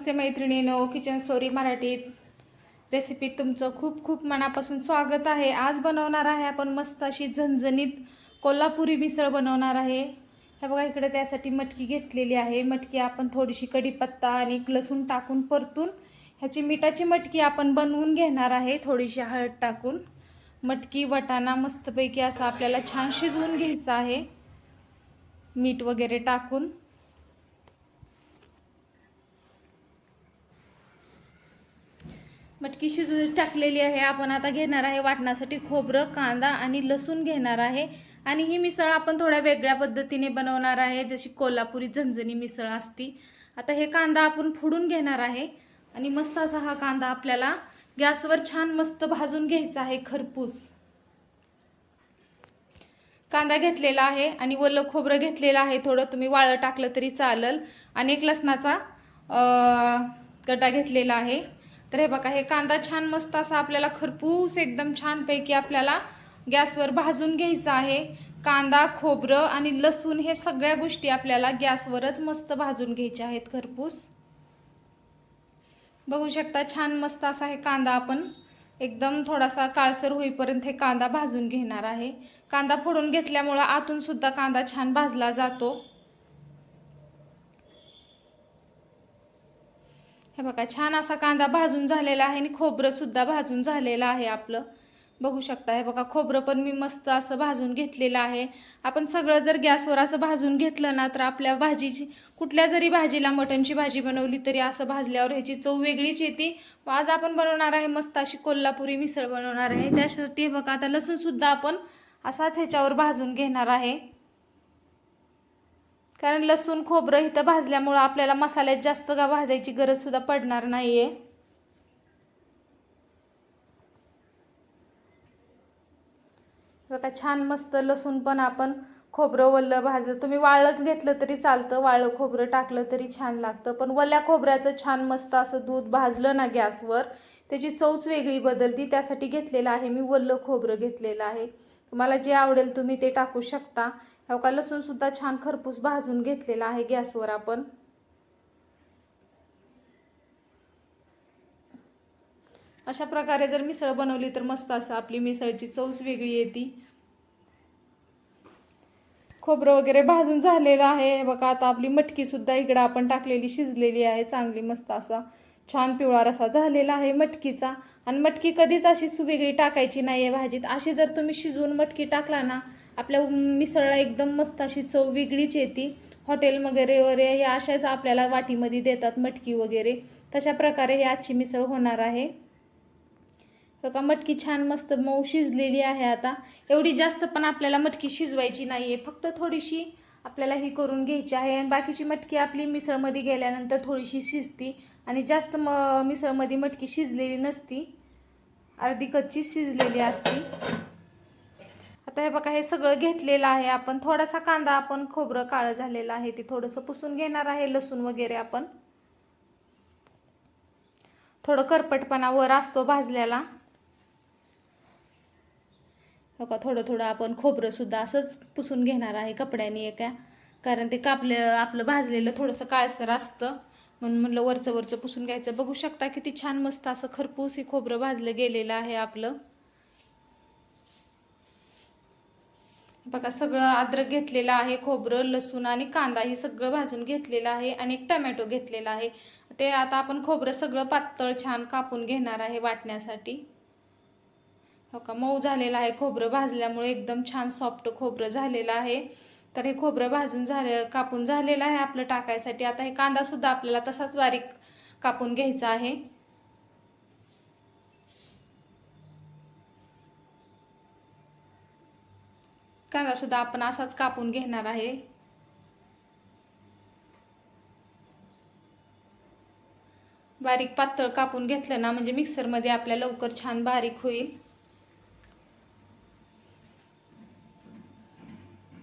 नमस्ते मैत्रिणीनो kitchen story मराठीत रेसिपीत तुमचं खूप खूप मनापासून स्वागत आहे. आज बनवणार आहे आपण मस्त अशी झणझणीत कोल्हापुरी मिसळ बनवणार आहे. हे बघा इकडे त्यासाठी मटकी घेतलेली आहे. मटकी आपण थोडीशी कढीपत्ता आणि लसूण टाकून परतून ह्याची मिठाची मटकी आपण बनवून घेणार आहे. थोडीशी हळद टाकून. मटकी वटाणा मस्तपैकी असं आपल्याला छान शिजवून घ्यायचं आहे. मीठ वगैरे टाकून. मटकी शिजून टाकलेली आहे. आपण आता घेणार आहे वाटण्यासाठी खोबरं कांदा आणि लसूण घेणार आहे. आणि ही मिसळ आपण थोड्या वेगळ्या पद्धतीने बनवणार आहे. जशी कोल्हापुरी झणझणी मिसळ असती. आता हे कांदा आपण फोडून घेणार आहे. आणि मस्त असा हा कांदा आपल्याला गॅसवर छान मस्त भाजून घ्यायचा आहे खरपूस. कांदा घेतलेला आहे आणि वल्लं खोबरं घेतलेलं आहे. थोडं तुम्ही वाळं टाकलं तरी चालेल. आणि एक लसणाचा गड्डा घेतलेला आहे. तर हे बघा हे कांदा छान मस्त असा आपल्याला खरपूस एकदम छानपैकी आपल्याला गॅसवर भाजून घ्यायचा आहे. कांदा खोबरं आणि लसूण हे सगळ्या गोष्टी आपल्याला गॅसवरच मस्त भाजून घ्यायच्या आहेत खरपूस. बघू शकता छान मस्त असा हे कांदा आपण एकदम थोडासा काळसर होईपर्यंत हे कांदा भाजून घेणार आहे. कांदा फोडून घेतल्यामुळं आतून सुद्धा कांदा छान भाजला जातो. हे बघा छान असा कांदा भाजून झालेला आहे आणि खोबरंसुद्धा भाजून झालेलं आहे आपलं. बघू शकता हे बघा खोबरं पण मी मस्त असं भाजून घेतलेलं आहे. आपण सगळं जर गॅसवर असं भाजून घेतलं ना तर आपल्या भाजीची कुठल्या जरी भाजीला मटणची भाजी बनवली तरी असं भाजल्यावर ह्याची चव वेगळीच येते. आज आपण बनवणार आहे मस्त अशी कोल्हापुरी मिसळ बनवणार आहे. त्यासाठी हे बघा आता लसूणसुद्धा आपण असाच ह्याच्यावर भाजून घेणार आहे. कारण लसूण खोबरं इथं भाजल्यामुळं आपल्याला मसाल्यात जास्त का भाजायची गरजसुद्धा पडणार नाही आहे बघा छान मस्त लसूण पण आपण खोबरं वल्लं भाजलं. तुम्ही वाळलं घेतलं तरी चालतं वाळलं खोबरं टाकलं तरी छान लागतं. पण वल्या खोबऱ्याचं छान मस्त असं दूध भाजलं ना गॅसवर त्याची चवच वेगळी बदलती. त्यासाठी घेतलेलं आहे मी वल्लं खोबरं घेतलेलं आहे. तुम्हाला जे आवडेल तुम्ही ते टाकू शकता. हो का लसूणसुद्धा छान खरपूस भाजून घेतलेला आहे गॅसवर आपण. अशा प्रकारे जर मिसळ बनवली तर मस्त असं आपली मिसळची चवच वेगळी येते. खोबरं वगैरे भाजून झालेलं आहे. बघा आता आपली मटकीसुद्धा इकडं आपण टाकलेली शिजलेली आहे. चांगली मस्त असा छान पिवळा रसा झालेला आहे मटकीचा. आणि मटकी कधीच अशी सुवेगळी टाकायची नाही आहे भाजीत. अशी जर तुम्ही शिजवून मटकी टाकला ना आपल्या मिसळला एकदम मस्त अशी चव वेगळीच येते. हॉटेल वगैरे वगैरे हे अशाच आपल्याला वाटीमध्ये देतात मटकी वगैरे. तशा प्रकारे ही आजची मिसळ होणार आहे. बघा मटकी छान मस्त मऊ शिजलेली आहे आता. एवढी जास्त पण आपल्याला मटकी शिजवायची नाही आहे फक्त थोडीशी आपल्याला ही करून घ्यायची आहे. आणि बाकीची मटकी आपली मिसळमध्ये गेल्यानंतर थोडीशी शिजती. आणि जास्त म मिसळमध्ये मटकी शिजलेली नसती. अर्धी कच्ची शिजलेली असती. आता हे बघा हे सगळं घेतलेलं आहे आपण. थोडासा कांदा आपण खोबरं काळं झालेलं आहे ते थोडंसं पुसून घेणार आहे लसूण वगैरे आपण. थोडं करपटपणा वर असतो भाजल्याला. बघा थोडं थोडं आपण खोबरंसुद्धा असंच पुसून घेणार आहे कपड्याने एका. कारण ते कापलं आपलं भाजलेलं थोडंसं काळसर असतं. म्हणून म्हणलं वरचं वरचं पुसून घ्यायचं. बघू शकता किती छान मस्त असं खरपूस हे खोबरं भाजलं गेलेलं आहे आपलं. बघा सगळं अद्रक घेतलेलं आहे खोबरं लसूण आणि कांदा हे सगळं भाजून घेतलेलं आहे आणि एक टमॅटो घेतलेला आहे. ते आता आपण खोबरं सगळं पातळ छान कापून घेणार आहे वाटण्यासाठी. हो का? मऊ झालेलं आहे खोबरं भाजल्यामुळे एकदम छान सॉफ्ट खोबरं झालेलं आहे. तर हे खोबरं भाजून झालं कापून झालेलं आहे आपलं टाकायसाठी. आता हे कांदा सुद्धा आपल्याला तसाच बारीक कापून घ्यायचा आहे. कांदा सुद्धा आपण असाच कापून घेणार आहे. बारीक पातळ कापून घेतलं ना म्हणजे मिक्सरमध्ये आपल्या लवकर छान बारीक होईल.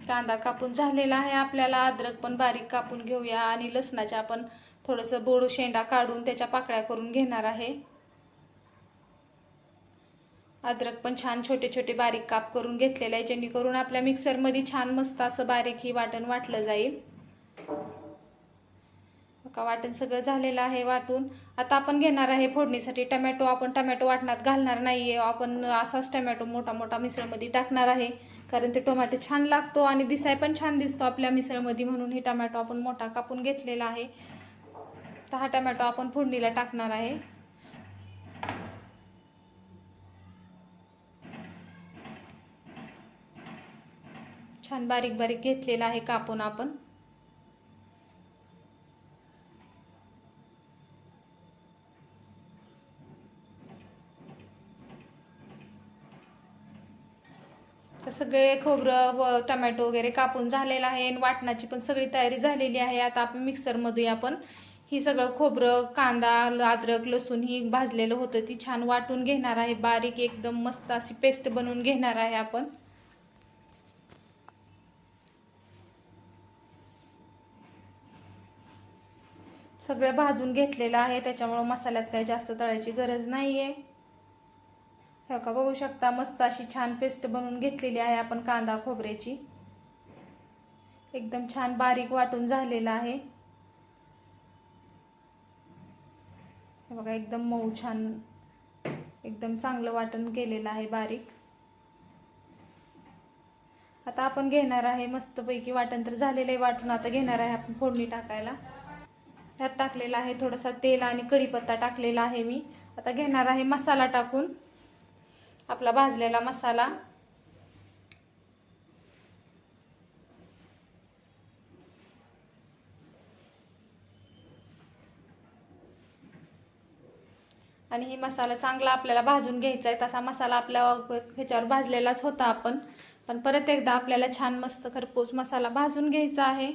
कांदा कापून झालेला आहे. आपल्याला अद्रक पण बारीक कापून घेऊया आणि लसणाच्या आपण थोडंसं बोडू शेंडा काढून त्याच्या पाकळ्या करून घेणार आहे. अद्रक पण छान छोटे छोटे बारीक काप करून घेतलेले आहे जेणेकरून आपल्या मिक्सरमध्ये छान मस्त असं बारीक ही वाटण वाटलं जाईल. का वाटण सगळं झालेलं आहे वाटून. आता आपण घेणार आहे फोडणीसाठी टमॅटो. आपण टमॅटो वाटणात घालणार नाही आहे आपण असाच टमॅटो मोठा मोठा मिसळमध्ये टाकणार आहे. कारण ते टोमॅटो छान लागतो आणि दिसाय पण छान दिसतो आपल्या मिसळमध्ये म्हणून हे टमॅटो आपण मोठा कापून घेतलेला आहे. तर हा टमॅटो आपण फोडणीला टाकणार आहे. छान बारीक बारीक घेतलेला आहे कापून आपण. तर सगळे खोबरं व टमॅटो वगैरे कापून झालेलं आहे आणि वाटणाची पण सगळी तयारी झालेली आहे. आता आपण मिक्सरमध्ये आपण ही सगळं खोबरं कांदा अद्रक लसूण ही भाजलेलं होतं. ती छान वाटून घेणार आहे. बारीक एकदम मस्त अशी पेस्ट बनवून घेणार आहे आपण. सगळं भाजून घेतलेलं आहे. त्याच्यामुळं मसाल्यात काही जास्त तळायची गरज नाही आहे हे का बघू शकता मस्त अशी छान पेस्ट बनवून घेतलेली आहे आपण कांदा खोबऱ्याची. एकदम छान बारीक वाटून झालेला आहे. हे बघा एकदम मऊ छान एकदम चांगलं वाटण केलेलं आहे बारीक. आता आपण घेणार आहे मस्तपैकी वाटण तर झालेलं आहे वाटून आता घेणार आहे आपण फोडणी टाकायला. ह्यात टाकलेला आहे थोडासा तेल आणि कढीपत्ता टाकलेला आहे मी. आता घेणार आहे मसाला टाकून. आपला भाजलेला मसाला. आणि ही मसाला चांगला आपल्याला भाजून घ्यायचा आहे तसा मसाला आपल्या ह्याच्यावर भाजलेलाच होता आपण. पण परत एकदा आपल्याला छान मस्त खरपूस मसाला भाजून घ्यायचा आहे.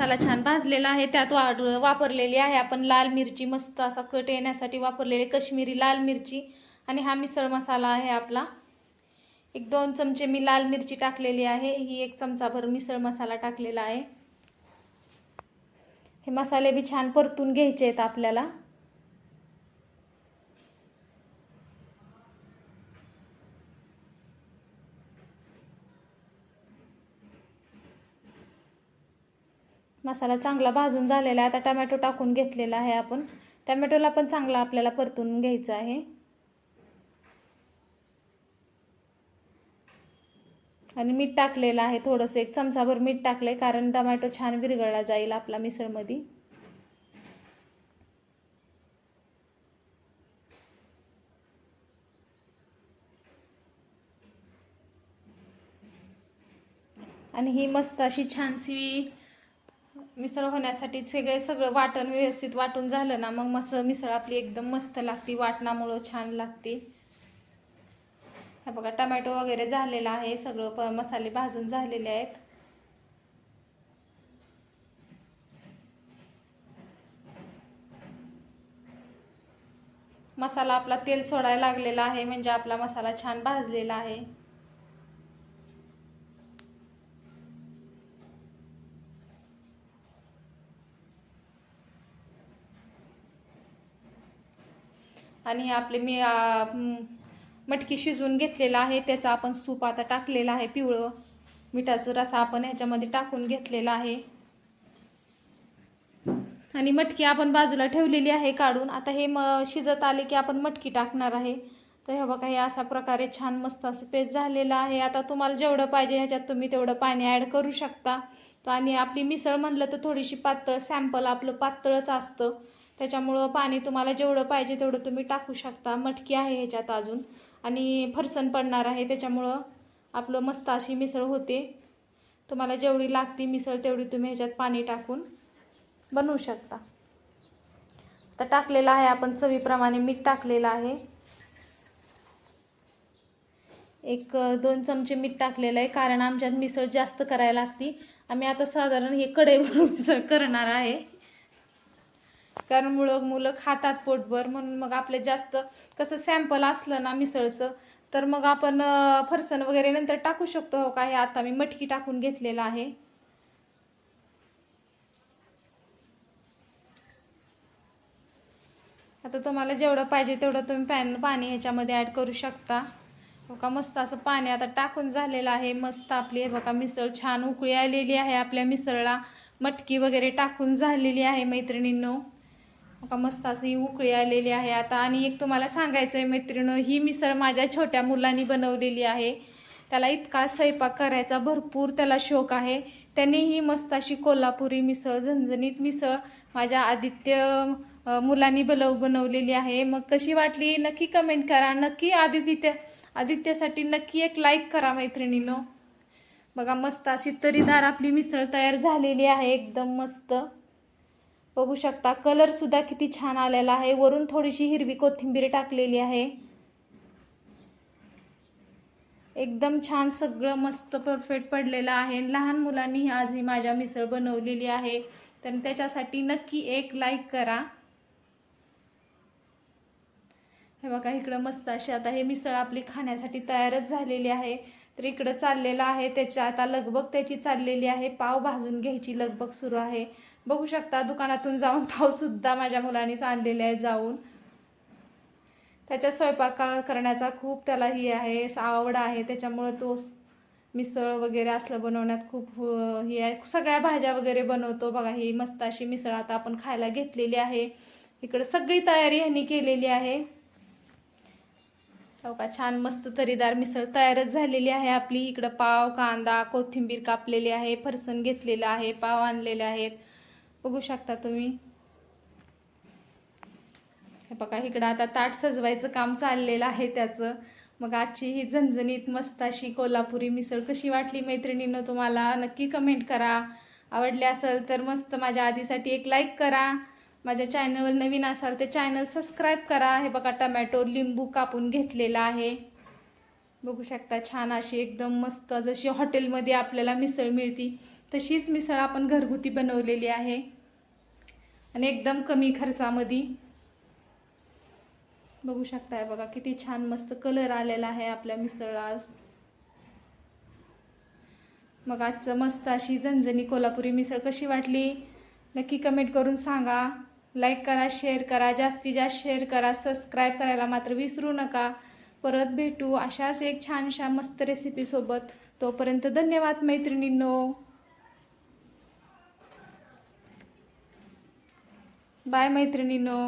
मसाला छान भाजलेला आहे. त्यात वा वापरलेली आहे आपण लाल मिरची मस्त असा कट येण्यासाठी वापरलेली कश्मीरी लाल मिरची आणि हा मिसळ मसाला आहे आपला. एक दोन चमचे मी लाल मिरची टाकलेली आहे. ही एक चमचाभर मिसळ मसाला टाकलेला आहे. हे मसाले बी छान परतून घ्यायचे आहेत आपल्याला. मसाला चांगला भाजून झालेला आहे. आता टमॅटो टाकून घेतलेला आहे आपण. टमॅटोला पण चांगला आपल्याला परतून घ्यायचं आहे. आणि मीठ टाकलेलं आहे. थोडंसं एक चमचाभर मीठ टाकलंय कारण टमॅटो छान विरघळला जाईल आपला मिसळमध्ये. आणि ही मस्त अशी छानशी मिसळ होण्यासाठी सगळे सगळं वाटण व्यवस्थित वाटून झालं ना मग मस्त मिसळ आपली एकदम मस्त लागते वाटणामुळं छान लागते. हे बघा टमॅटो वगैरे झालेला आहे सगळं प मसाले भाजून झालेले आहेत. मसाला आपला तेल सोडायला लागलेला आहे म्हणजे आपला मसाला छान भाजलेला आहे. आणि हे आपले मी मटकी शिजवून घेतलेला आहे. त्याचा आपण सूप आता टाकलेला आहे पिवळं. मिठाचं रसा आपण ह्याच्यामध्ये टाकून घेतलेला आहे. आणि मटकी आपण बाजूला ठेवलेली आहे काढून. आता हे म शिजत आले की आपण मटकी टाकणार आहे. तर हे बघा हे अशा प्रकारे छान मस्त असं पेस्ट झालेलं आहे. आता तुम्हाला जेवढं पाहिजे ह्याच्यात तुम्ही तेवढं पाणी ॲड करू शकता. तर आणि आपली मिसळ म्हणलं तर थोडीशी पातळ सॅम्पल आपलं पातळच असतं. त्याच्यामुळं पाणी तुम्हाला जेवढं पाहिजे तेवढं तुम्ही टाकू शकता. मटकी आहे ह्याच्यात अजून. आणि फरसन पडणार आहे त्याच्यामुळं आपलं मस्त अशी मिसळ होते. तुम्हाला जेवढी लागती मिसळ तेवढी तुम्ही ह्याच्यात पाणी टाकून बनवू शकता. तर टाकलेलं आहे आपण चवीप्रमाणे मीठ टाकलेलं आहे. एक दोन चमचे मीठ टाकलेलं आहे कारण आमच्यात मिसळ जास्त करायला लागती. आम्ही आता साधारण हे कढईवर मिसळ करणार आहे. कारण मुळं मुलं खातात पोटभर. म्हणून मग आपले जास्त कसं सॅम्पल असलं ना मिसळचं तर मग आपण अ, वगैरे नंतर टाकू शकतो हो का? हे आता मी मटकी टाकून घेतलेलं आहे. आता तुम्हाला जेवढं पाहिजे तेवढं तुम्ही पॅन पाणी ह्याच्यामध्ये ॲड करू शकता. हो का? मस्त असं पाणी आता टाकून झालेलं आहे. मस्त आपली हे बघा मिसळ छान उकळी आलेली आहे आपल्या मिसळला. मटकी वगैरे टाकून झालेली आहे मैत्रिणींनो. बघा मस्त असं ही उकळी आलेली आहे आता. आणि एक तुम्हाला सांगायचं आहे मैत्रिणं ही मिसळ माझ्या छोट्या मुलांनी बनवलेली आहे. त्याला इतका स्वयंपाक करायचा भरपूर त्याला शौक आहे. त्यांनी ही मस्त अशी कोल्हापुरी मिसळ झणझणीत मिसळ माझ्या आदित्य मुलांनी बनव बनवलेली आहे. मग कशी वाटली? नक्की कमेंट करा. नक्की आदित्य आदित्यसाठी नक्की एक लाईक करा मैत्रिणीनो. बघा मस्त अशी तरीदार आपली मिसळ तयार झालेली आहे. एकदम मस्त. बघू शकता. कलर सुद्धा किती छान आलेला आहे. वरून थोडीशी हिरवी कोथिंबीर टाकलेली आहे. एकदम छान सगळं मस्त परफेक्ट पडलेलं आहे. लहान मुलांनी आज ही माझ्या मिसळ बनवलेली आहे. तर त्याच्यासाठी नक्की एक लाईक करा. हे बघा इकडं मस्त अशी आता हे मिसळ आपली खाण्यासाठी तयारच झालेली आहे. तर इकडं चाललेलं आहे. त्याच्या आता लगबग त्याची चाललेली आहे. पाव भाजून घ्यायची लगबग सुरू आहे. बघू शकता दुकानातून जाऊन पावसुद्धा माझ्या मुलांनीच आणलेले आहे जाऊन. त्याच्या स्वयंपाक करण्याचा खूप त्याला ही आहे आवड आहे. त्याच्यामुळं तो मिसळ वगैरे असलं बनवण्यात खूप हे ही आहे. सगळ्या भाज्या वगैरे बनवतो. बघा ही मस्त अशी मिसळ आता आपण खायला घेतलेली आहे. इकडं सगळी तयारी ह्यांनी केलेली आहे. हो का? छान मस्त तरीदार मिसळ तयारच झालेली आहे. आपली इकडं पाव कांदा कोथिंबीर कापलेली आहे. फरसण घेतलेलं आहे. पाव आणलेले आहेत. बघू शकता तुम्ही. हे बघा इकडं आता ताट सजवायचं काम चाललेलं आहे त्याचं. मग आजची ही झणझणीत मस्त अशी कोल्हापुरी मिसळ कशी वाटली मैत्रिणीनं तुम्हाला? नक्की कमेंट करा. आवडली असेल तर मस्त माझ्या आधीसाठी एक लाईक करा. माझ्या चॅनलवर नवीन असाल तर चॅनल सबस्क्राईब करा. हे बघा टमॅटो लिंबू कापून घेतलेला आहे. बघू शकता छान अशी एकदम मस्त जशी हॉटेलमध्ये आपल्याला मिसळ मिळती तशीच मिसळ आपण घरगुती बनवलेली आहे. आणि एकदम कमी खर्चामध्ये. बघू शकताय बघा किती छान मस्त कलर आलेला आहे आपल्या मिसळास मग आजचं मस्त अशी झणझणी कोल्हापुरी मिसळ कशी वाटली? नक्की कमेंट करून सांगा. लाईक करा शेअर करा जास्तीत जास्त शेअर करा सबस्क्राईब करायला मात्र विसरू नका. परत भेटू अशाच एक छानशा मस्त रेसिपीसोबत तोपर्यंत धन्यवाद मैत्रिणींनो. बाय मैत्रिणींनो